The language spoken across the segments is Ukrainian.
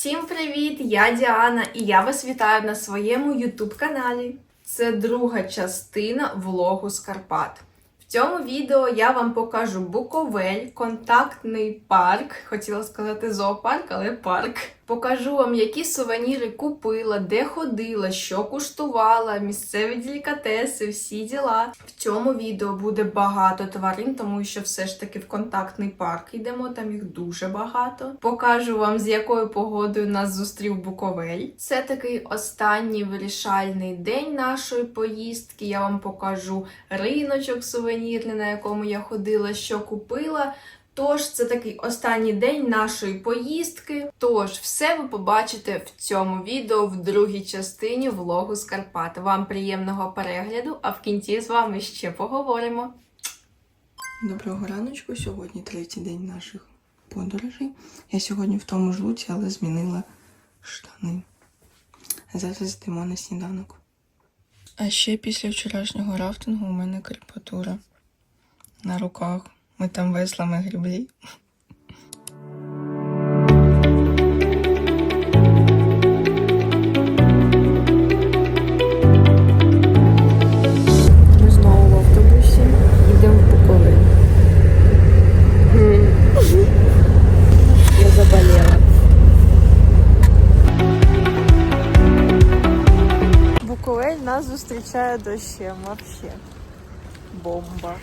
Всім привіт! Я Діана і я вас вітаю на своєму YouTube каналі. Це друга частина влогу з Карпат. В цьому відео я вам покажу Буковель, контактний парк. Хотіла сказати зоопарк, але парк. Покажу вам, які сувеніри купила, де ходила, що куштувала, місцеві делікатеси, всі діла. В цьому відео буде багато тварин, тому що все ж таки в контактний парк йдемо, там їх дуже багато. Покажу вам, з якою погодою нас зустрів Буковель. Це такий останній вирішальний день нашої поїздки. Я вам покажу риночок сувенірний, на якому я ходила, що купила. Тож це такий останній день нашої поїздки. Тож все ви побачите в цьому відео в другій частині влогу з Карпат. Вам приємного перегляду, а в кінці з вами ще поговоримо. Доброго раночку. Сьогодні третій день наших подорожей. Я сьогодні в тому ж луці, але змінила штани. Зараз йдемо на сніданок. А ще після вчорашнього рафтингу у мене крепатура на руках. Ми там веслами гріблі. Ми знову в автобусі йдемо в Буковель. Я заболела. Буковель нас зустрічає дощем вообще. Бомба.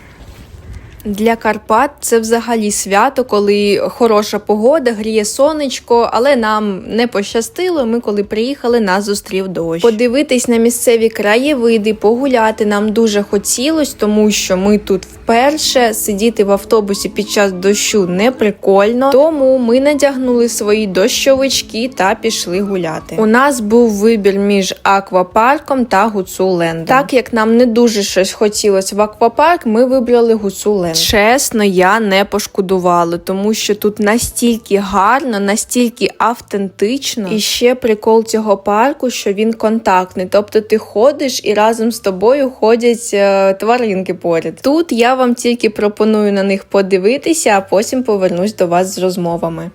Для Карпат це взагалі свято, коли хороша погода, гріє сонечко, але нам не пощастило. Ми, коли приїхали, нас зустрів дощ. Подивитись на місцеві краєвиди, погуляти нам дуже хотілось, тому що ми тут вперше сидіти в автобусі під час дощу не прикольно. Тому ми надягнули свої дощовички та пішли гуляти. У нас був вибір між аквапарком та гуцулендом. Так як нам не дуже щось хотілося в аквапарк, ми вибрали гуцуленд. Чесно, я не пошкодувала, тому що тут настільки гарно, настільки автентично. І ще прикол цього парку, що він контактний. Тобто ти ходиш і разом з тобою ходять е, тваринки поряд. Тут я вам тільки пропоную на них подивитися, а потім повернусь до вас з розмовами.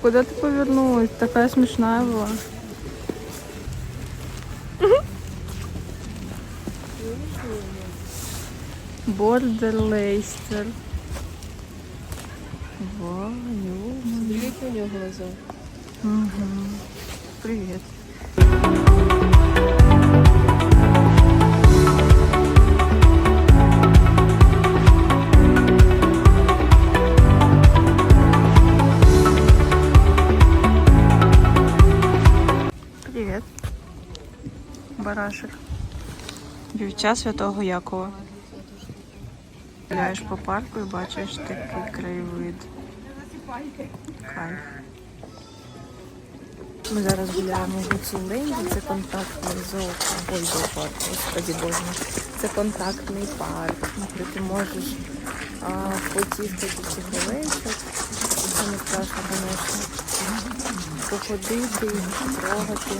Куда ты повернулась? Такая смешная была. Бордерлейстер. Вау, Ваню. Смотрите у него глаза. привет. Привет. Барашек. Вівча Святого Якова. Гуляєш по парку і бачиш такий краєвид. Кайф. Ми зараз гуляємо в Гуцуленді, це контактний зоопарк. Ой, зоопарк, господі боже. Це контактний парк, ти можеш а, потістити цих Це не страшно, звісно. Походити, трогати.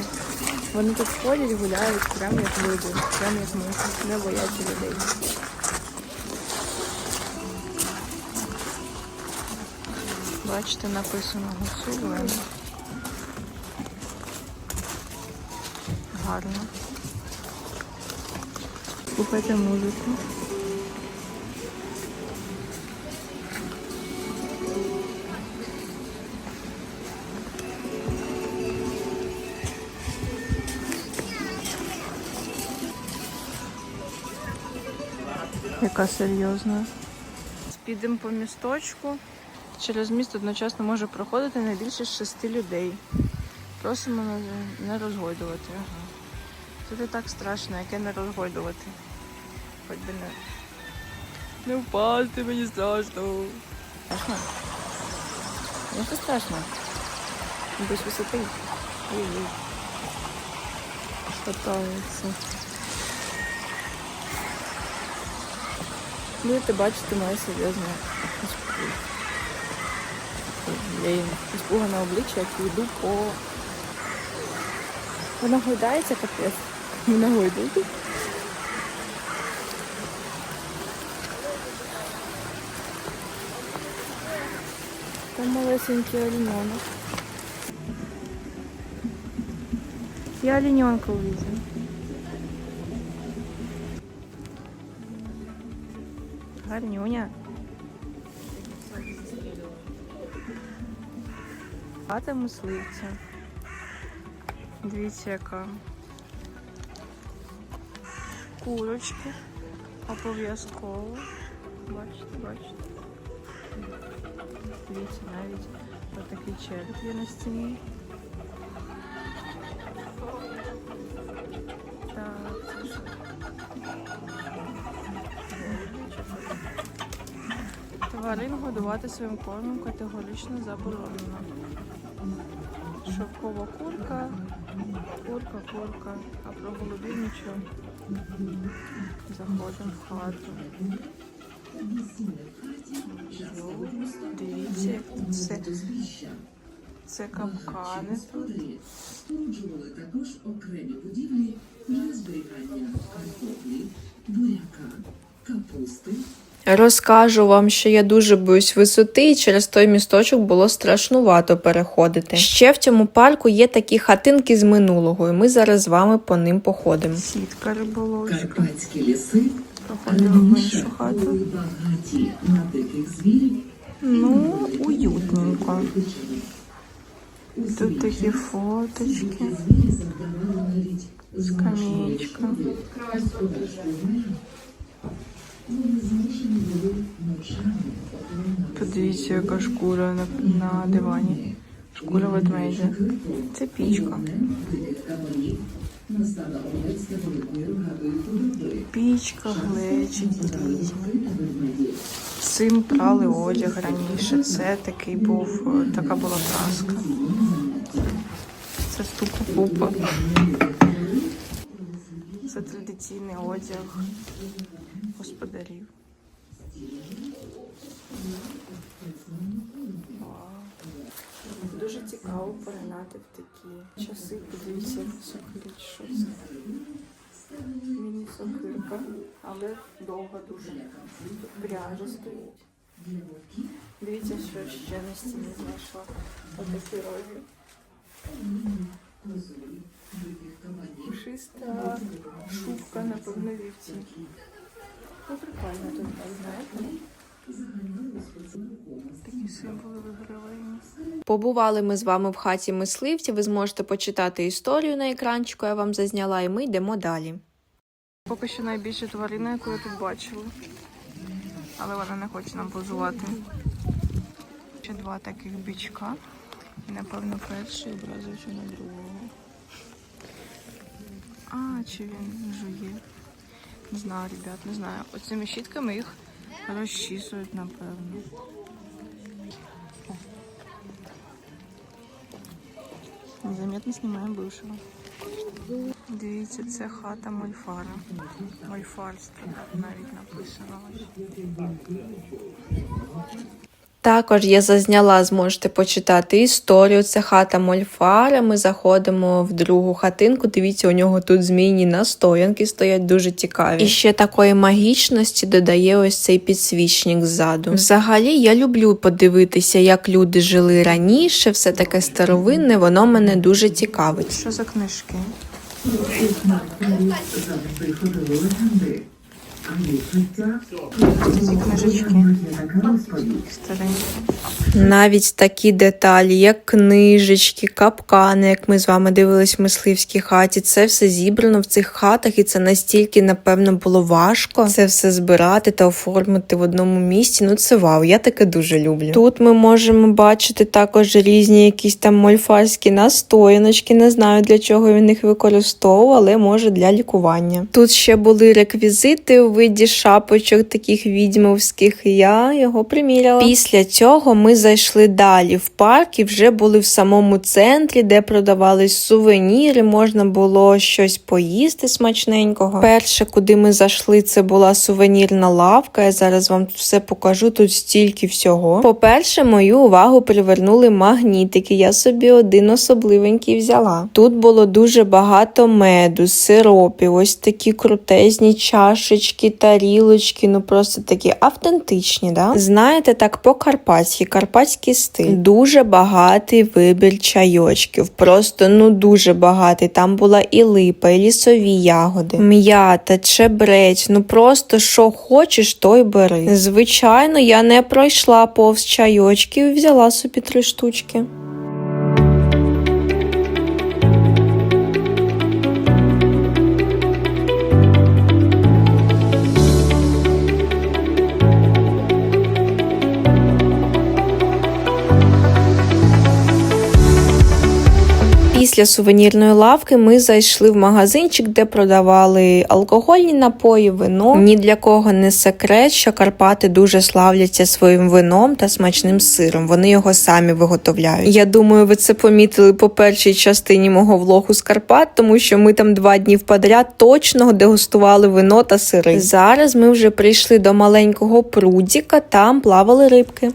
Вони тут ходять, гуляють, прямо як люди, прямо як ми, не бояться людей. Бачите, написано Гуцулен. Гарно. Слухайте музику. Яка серйозна. Підемо по місточку. Через міст одночасно може проходити не більше шести людей. Просимо не- розгойдувати. Ага. Тут і так страшно, яке не розгойдувати. Хоч би не. Не впасти, мені страшно. Страшно? Ну це страшно. Без висоти. Катаються. Будете бачити моє серйозне іспу- Блін, іспугане обличчя, як йду по. Воно гойдається капець. Воно гойдається. Там малесенький олененок. Я олененка увидела. Гарнюня. Хата мисливця. Дивіться, яка. Курочки. Обов'язково. Бачите, бачите. Дивіться, навіть отакий череп є на стіні. Тварин годувати своїм кормом категорично заборонено. Шовкова курка, курка, курка, а про голубів нічого. Заходимо в хату. Дивіться, все. Це капкани тут. Розкажу вам, що я дуже боюсь висоти, і через той місточок було страшнувато переходити. Ще в цьому парку є такі хатинки з минулого, і ми зараз з вами по ним походимо. Сітка риболовська. карпатські ліси, Проходимо хату. Ну, уютненько. Тут такі фоточки. Скамеечка. Подивіться, яка шкура на, на дивані. Шкура ведмедя. Це пічка. Пічка, ведмеді Цим прали одяг раніше. Це такий був, така була праска. Це ступа-пупа. Це традиційний одяг господарів. Дуже цікаво поринати в такі часи. Подивіться, сокирить, що це. Міні-сокирка, але довга дуже. Тут пряжа стоїть. Дивіться, що ще на стіні знайшла. Отакі роги. Пушиста шубка, напевно, вівці. Ну, прикольно тут, так, знаєте? Такі символи виграваємо. Побували ми з вами в хаті мисливця. Ви зможете почитати історію на екранчику, я вам зазняла, і ми йдемо далі. Поки що найбільша тварина, яку я тут бачила. Але вона не хоче нам позувати. Ще два таких бичка. І, напевно, перший образився на другого. А, чи він жує? Не знаю, ребят, не знаю. Оцими щітками їх розчісують, напевно. Незаметно знімаємо бившого. Дивіться, це хата Мольфара. Мольфарська навіть написано. Також я зазняла, зможете почитати історію. Це хата Мольфара. Ми заходимо в другу хатинку. Дивіться, у нього тут змійні настоянки стоять дуже цікаві. І ще такої магічності додає ось цей підсвічник ззаду. Взагалі, я люблю подивитися, як люди жили раніше, все таке старовинне, воно мене дуже цікавить. Що за книжки? Книжечки. Навіть такі деталі, як книжечки, капкани, як ми з вами дивились в мисливській хаті, це все зібрано в цих хатах, і це настільки, напевно, було важко це все збирати та оформити в одному місці. Ну це вау, я таке дуже люблю. Тут ми можемо бачити також різні якісь там мольфарські настояночки. Не знаю для чого він їх використовував, але може для лікування. Тут ще були реквізити виді шапочок таких відьмовських. і Я його приміряла. Після цього ми зайшли далі в парк і вже були в самому центрі, де продавались сувеніри, можна було щось поїсти смачненького. Перше, куди ми зайшли, це була сувенірна лавка. Я зараз вам все покажу. Тут стільки всього. По-перше, мою увагу привернули магнітики. Я собі один особливенький взяла. Тут було дуже багато меду, сиропів, ось такі крутезні чашечки, тарілочки, ну просто такі автентичні. Да? Знаєте, так по-карпатськи, карпатський стиль. Дуже багатий вибір чайочків. Просто ну дуже багатий. Там була і липа, і лісові ягоди, м'ята, чебрець. Ну просто що хочеш, то й бери. Звичайно, я не пройшла повз чайочків і взяла собі три штучки. Після сувенірної лавки ми зайшли в магазинчик, де продавали алкогольні напої, вино. Ні для кого не секрет, що Карпати дуже славляться своїм вином та смачним сиром. Вони його самі виготовляють. Я думаю, ви це помітили по першій частині мого влогу з Карпат, тому що ми там два дні вподряд точно дегустували вино та сири. Зараз ми вже прийшли до маленького прудіка, там плавали рибки.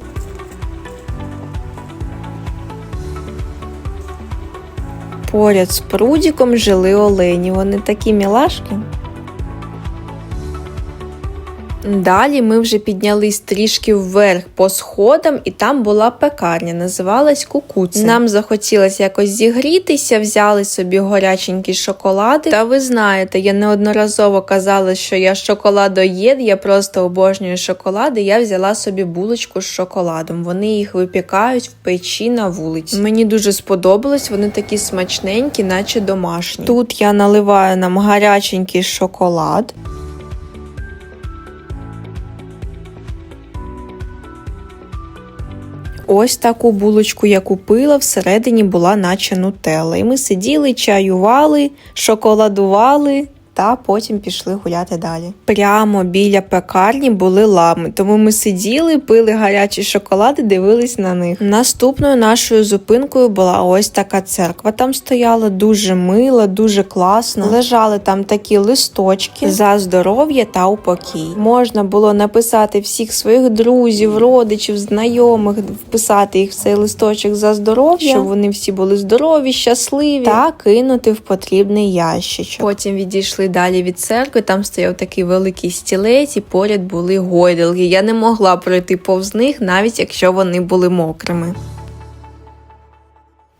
Поряд з прудіком жили олені. Вони такі мілашки. Далі ми вже піднялись трішки вверх по сходам, і там була пекарня, називалась Кукуцин. Нам захотілося якось зігрітися, взяли собі горяченькі шоколади. Та ви знаєте, я неодноразово казала, що я шоколадоєд, я просто обожнюю шоколади. Я взяла собі булочку з шоколадом. Вони їх випікають в печі на вулиці. Мені дуже сподобалось, вони такі смачненькі, наче домашні. Тут я наливаю нам гаряченький шоколад. Ось таку булочку я купила, всередині була наче нутелла. І ми сиділи, чаювали, шоколадували. Та потім пішли гуляти далі. Прямо біля пекарні були лами, тому ми сиділи, пили гарячі шоколади, дивились на них. Наступною нашою зупинкою була ось така церква. Там стояла дуже мила, дуже класно. Лежали там такі листочки за здоров'я та упокій. Можна було написати всіх своїх друзів, родичів, знайомих, вписати їх в цей листочок за здоров'я, щоб вони всі були здорові, щасливі, та кинути в потрібний ящичок. Потім відійшли далі від церкви. Там стояв такий великий стілець, і поряд були гойдалки. Я не могла пройти повз них, навіть якщо вони були мокрими.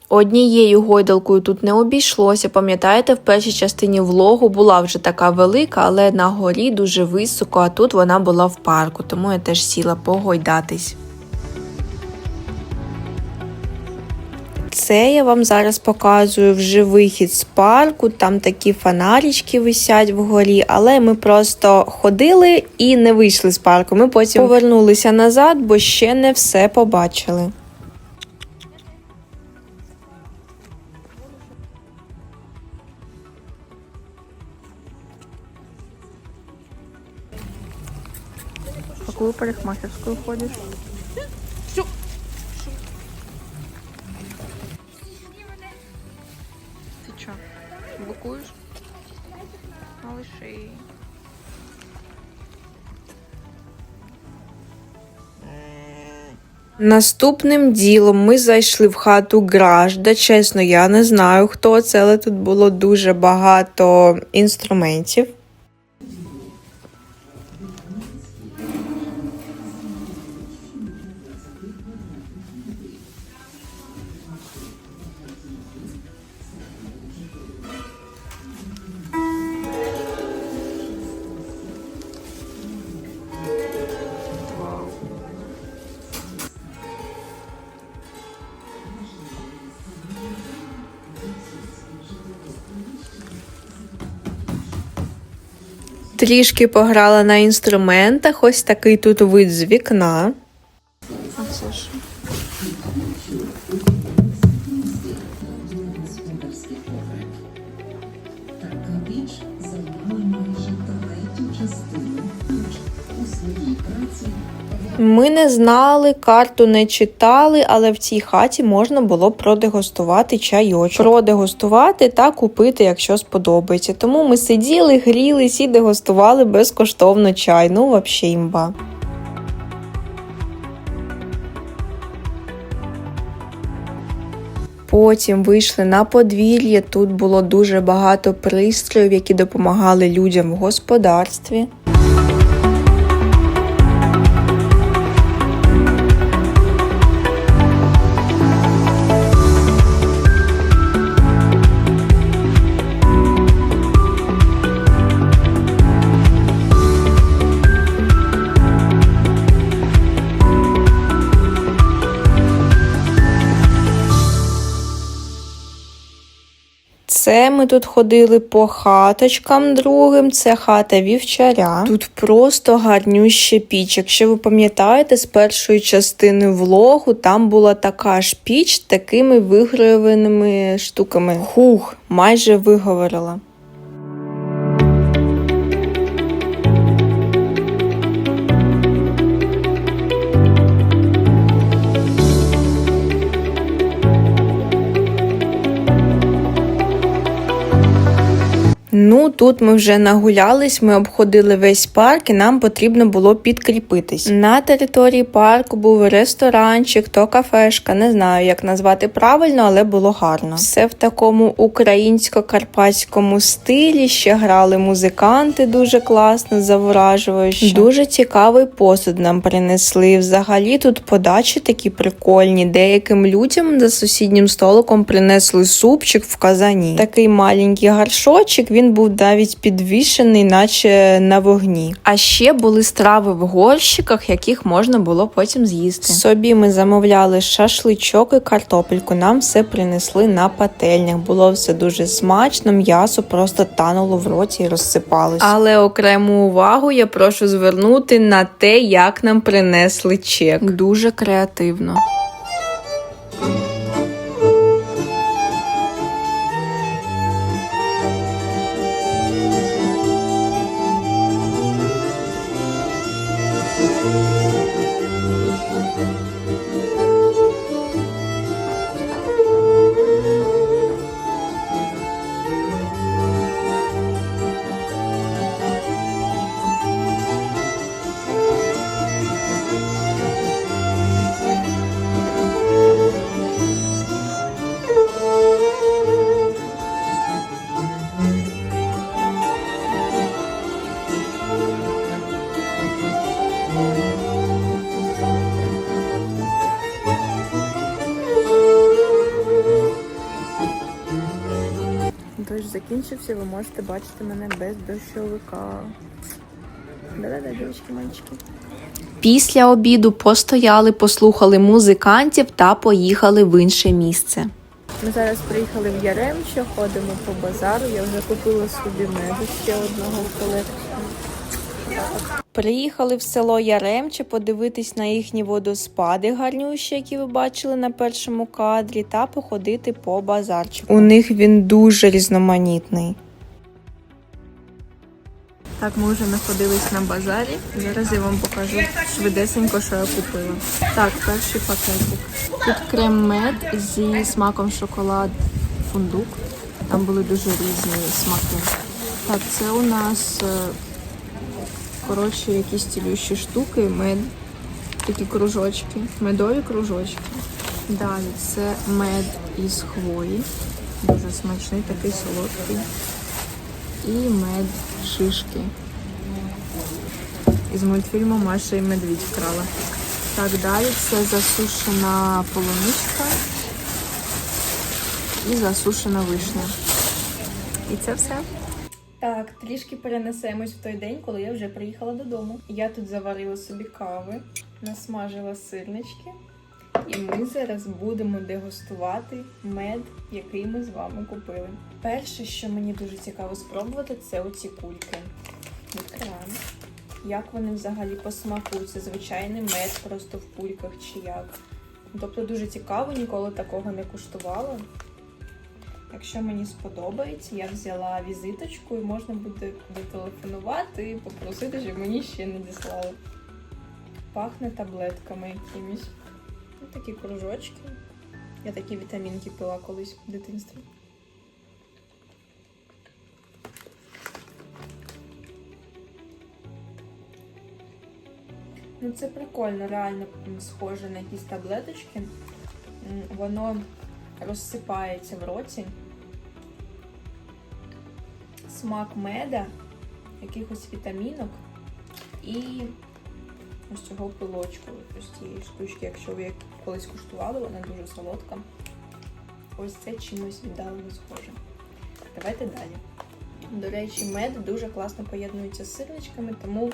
Однією гойдалкою тут не обійшлося. Пам'ятаєте, в першій частині влогу була вже така велика, але на горі дуже високо, а тут вона була в парку, тому я теж сіла погойдатись. Це я вам зараз показую вже вихід з парку. Там такі фонарички висять вгорі, але ми просто ходили і не вийшли з парку. Ми потім повернулися назад, бо ще не все побачили. Какую парикмахерскую ходишь? Наступним ділом ми зайшли в хату Гражда. Чесно, я не знаю, хто це, але тут було дуже багато інструментів. Трішки пограла на інструментах. Ось такий тут вид з вікна. А це Ми не знали, карту не читали, але в цій хаті можна було продегустувати чайочок. Продегустувати та купити, якщо сподобається. Тому ми сиділи, грілись і дегустували безкоштовно чай. Ну, взагалі імба. Потім вийшли на подвір'я. Тут було дуже багато пристроїв, які допомагали людям в господарстві. Це ми тут ходили по хаточкам другим. Це хата вівчаря. Тут просто гарнюща піч. Якщо ви пам'ятаєте, з першої частини влогу там була така ж піч такими вигравленими штуками. Хух, майже виговорила. Ну, тут ми вже нагулялись, ми обходили весь парк і нам потрібно було підкріпитись. На території парку був ресторанчик, то кафешка, не знаю, як назвати правильно, але було гарно. Все в такому українсько-карпатському стилі. Ще грали музиканти дуже класно, заворажуючи. Дуже цікавий посуд нам принесли. Взагалі тут подачі такі прикольні. Деяким людям за сусіднім столиком принесли супчик в казані. Такий маленький гаршочок. Він був навіть підвішений, наче на вогні. А ще були страви в горщиках, яких можна було потім з'їсти. Собі ми замовляли шашличок і картопельку. Нам все принесли на пательнях. Було все дуже смачно, м'ясо просто тануло в роті і розсипалось. Але окрему увагу я прошу звернути на те, як нам принесли чек. Дуже креативно. Закінчився, ви можете бачити мене без дощовика. Да-да-да, дівчатки, мальчики. Після обіду постояли, послухали музикантів та поїхали в інше місце. Ми зараз приїхали в Яремче, ходимо по базару. Я вже купила собі меду ще одного в колекцію. Приїхали в село Яремче подивитись на їхні водоспади гарнющі, які ви бачили на першому кадрі, та походити по базарчику. У них він дуже різноманітний. Так, ми вже знаходились на базарі. Зараз я вам покажу швидесенько, що я купила. Так, перший пакетик. Тут крем мед зі смаком шоколад фундук. Там були дуже різні смаки. Так, це у нас е, коротше якісь цілющі штуки, мед, такі кружочки, медові кружочки. Далі це мед із хвої. Дуже смачний, такий солодкий і мед шишки. Із мультфільму Маша і медвідь вкрала. Так, далі це засушена полуничка і засушена вишня. І це все. Так, трішки перенесемось в той день, коли я вже приїхала додому. Я тут заварила собі кави, насмажила сирнички. І ми зараз будемо дегустувати мед, який ми з вами купили. Перше, що мені дуже цікаво спробувати, це оці кульки. Відкриваємо. Як вони взагалі по смаку? Це звичайний мед просто в кульках чи як. Тобто дуже цікаво, ніколи такого не куштувала. Якщо мені сподобається, я взяла візиточку і можна буде зателефонувати і попросити, щоб мені ще не діслали. Пахне таблетками якимись. Ось такі кружочки. Я такі вітамінки пила колись в дитинстві. Ну це прикольно, реально схоже на якісь таблеточки. Воно розсипається в роті. Смак меда, якихось вітамінок і ось цього пилочку, ось цієї штучки. Якщо ви колись куштували, вона дуже солодка. Ось це чимось віддалено схоже. Давайте далі. До речі, мед дуже класно поєднується з сирничками, тому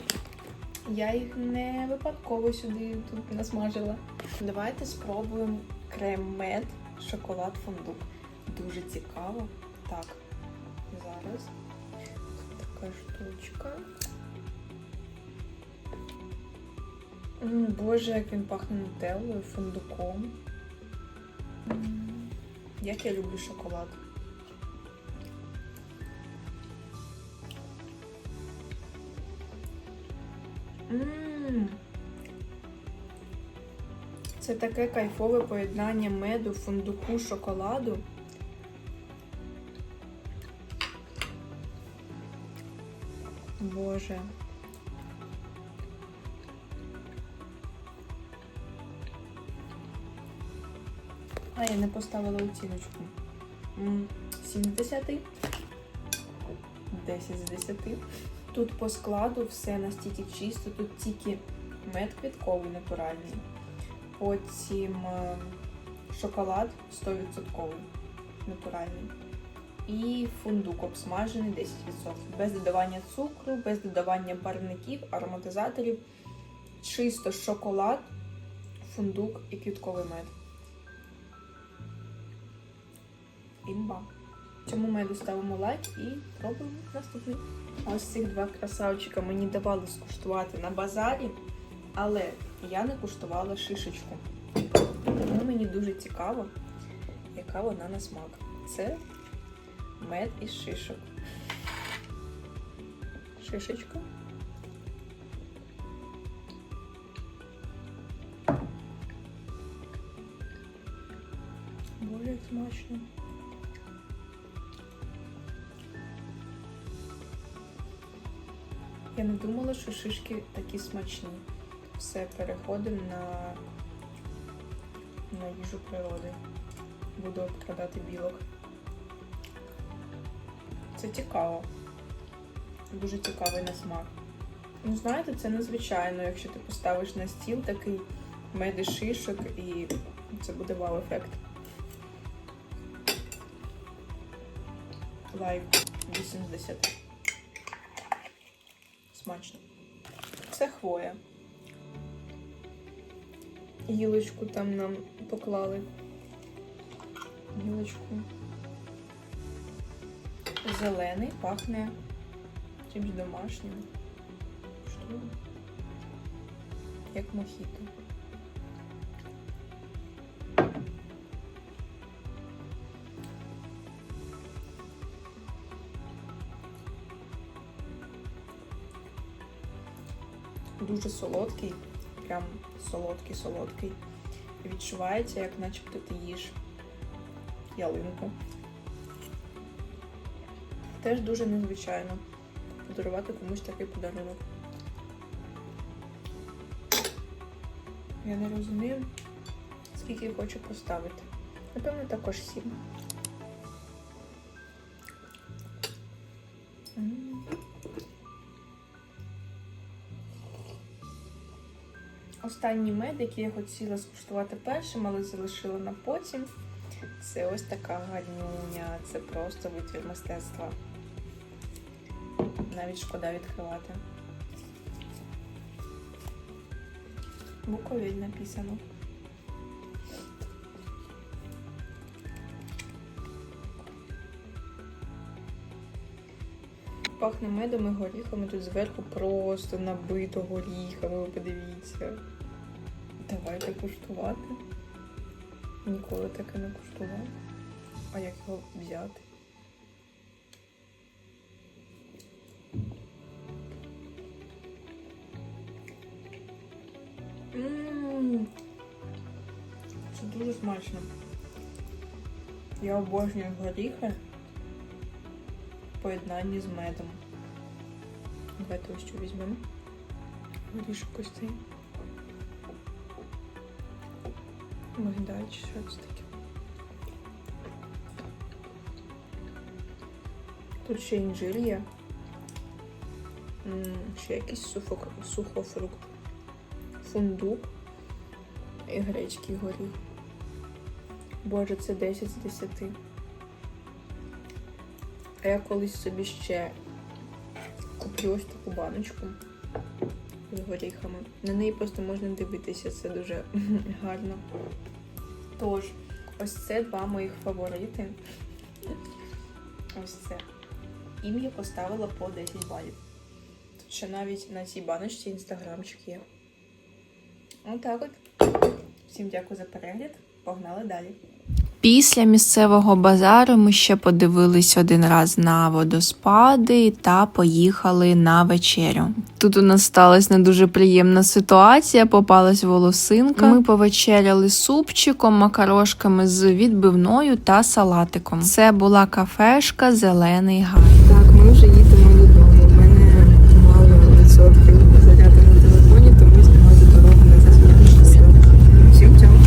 я їх не випадково сюди тут насмажила. Давайте спробуємо крем-мед, шоколад фундук. Дуже цікаво. Так, зараз така штучка. Боже, як він пахне нутеллою, фундуком. Як я люблю шоколад. М. Це таке кайфове поєднання меду, фундуку, шоколаду. Боже. А, я не поставила оціночку. М, 7 з 10. 10 з 10. Тут по складу все настільки чисто, тут тільки мед квітковий натуральний. Потім е, шоколад 100% натуральний. І фундук обсмажений 10%. Без додавання цукру, без додавання барвників, ароматизаторів. Чисто шоколад, фундук і квітковий мед. Імба. Цьому меду ставимо лайк і пробуємо наступний. Ось цих два красавчика мені давали скуштувати на базарі, але я не куштувала шишечку. Тому мені дуже цікаво, яка вона на смак. Це мед із шишок. Шишечка. Боже, як смачно. Я не думала, що шишки такі смачні. Все, переходимо на, на їжу природи. Буду обкрадати білок. Це цікаво. Дуже цікавий на смак. Ну, знаєте, це незвичайно, якщо ти поставиш на стіл такий мед шишок і це буде вау-ефект. Лайк 8 з 10. Смачно. Це хвоя. Гілочку там нам поклали. Гілочку. Зелений пахне чимось домашнім. Що? Як мохіто. Дуже солодкий, прям солодкий-солодкий. Відчувається, як начебто ти їш ялинку. Теж дуже незвичайно подарувати комусь такий подарунок. Я не розумію, скільки я хочу поставити. Напевно, також сім. Останній мед, який я хотіла скуштувати першим, але залишила на потім. Це ось така гарнюня. Це просто витвір мистецтва. Навіть шкода відкривати. Буковель написано. Пахне медом і горіхами, тут зверху просто набито горіхами, ви подивіться. Давайте куштувати. Ніколи таке не куштував. А як його взяти? М. Це дуже смачно. Я обожнюю горіхи в поєднанні з медом. Давайте ось що візьмемо. Горішок ось цей. Чи що це таке. Тут ще інжир є. Ще якийсь сухофрукт. Фундук і грецький горіх. Боже, це 10 з 10. А я колись собі ще куплю ось таку баночку з горіхами. На неї просто можна дивитися, це дуже гарно. Тож, ось це два моїх фаворити. Ось це. Їм я поставила по 10 балів. Тут ще навіть на цій баночці інстаграмчик є. Отак от. Всім дякую за перегляд. Погнали далі. Після місцевого базару ми ще подивились один раз на водоспади та поїхали на вечерю. Тут у нас сталася не дуже приємна ситуація. Попалась волосинка. Ми повечеряли супчиком, макарошками з відбивною та салатиком. Це була кафешка Зелений гай. Так, ми вже їдемо додому. У мене мало відсотків заряду на телефоні, тому знімаю дорогу назад. Всім цьому.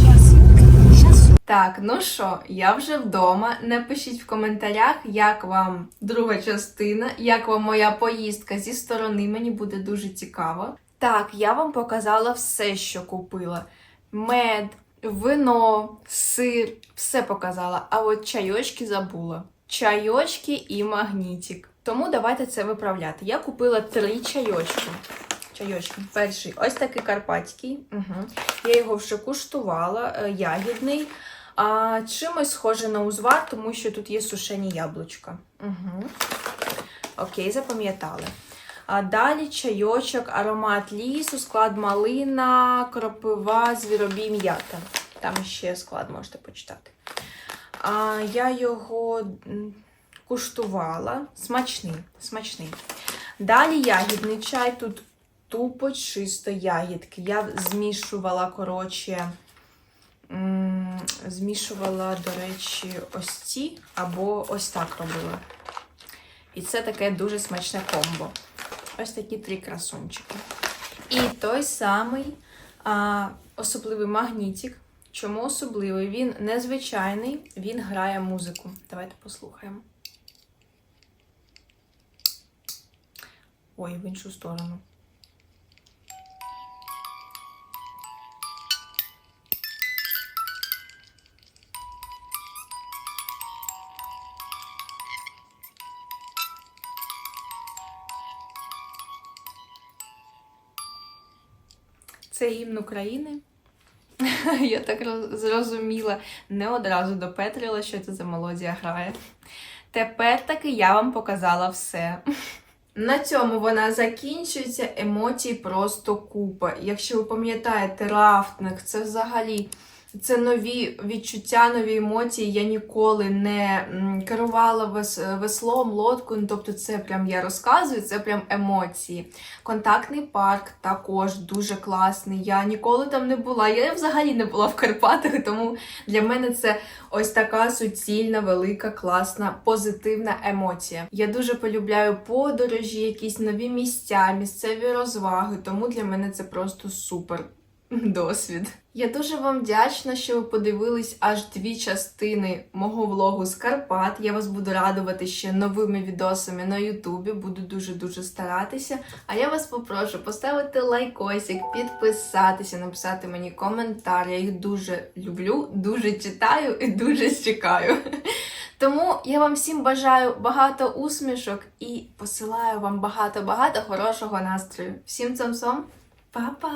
Так, ну що, я вже вдома. Напишіть в коментарях, як вам друга частина, як вам моя поїздка зі сторони. Мені буде дуже цікаво. Так, я вам показала все, що купила: мед, вино, сир, все показала. А от чайочки забула. Чайочки і магнітик. Тому давайте це виправляти. Я купила три чайочки. Чайочки. Перший ось такий карпатський. Угу. Я його вже куштувала, е, ягідний. А, чимось схоже на узвар, тому що тут є сушені яблучка. Угу. Окей, запам'ятали. А далі чайочок, аромат лісу, склад малина, кропива, звіробій м'ята. Там ще склад можете почитати. А, я його куштувала. Смачний, смачний. Далі ягідний чай. Тут тупо чисто ягідки. Я змішувала, коротше, змішувала, до речі, ось ці або ось так робила. І це таке дуже смачне комбо. Ось такі три красунчики. І той самий а, особливий магнітик. Чому особливий? Він незвичайний, він грає музику. Давайте послухаємо. Ой, в іншу сторону. України. Я так зрозуміла, не одразу допетрила, що це за мелодія грає. Тепер таки я вам показала все. На цьому вона закінчується. Емоцій просто купа. Якщо ви пам'ятаєте, рафтинг це взагалі це нові відчуття, нові емоції. Я ніколи не керувала веслом, лодкою. Ну, Тобто, це прям я розказую, це прям емоції. Контактний парк також дуже класний. Я ніколи там не була. Я взагалі не була в Карпатах, тому для мене це ось така суцільна, велика, класна, позитивна емоція. Я дуже полюбляю подорожі, якісь нові місця, місцеві розваги, тому для мене це просто супер досвід. Я дуже вам вдячна, що ви подивились аж дві частини мого влогу з Карпат. Я вас буду радувати ще новими відосами на Ютубі. Буду дуже-дуже старатися. А я вас попрошу поставити лайкосик, підписатися, написати мені коментар. Я їх дуже люблю, дуже читаю і дуже чекаю. Тому я вам всім бажаю багато усмішок і посилаю вам багато-багато хорошого настрою. Всім цам-цом, па-па!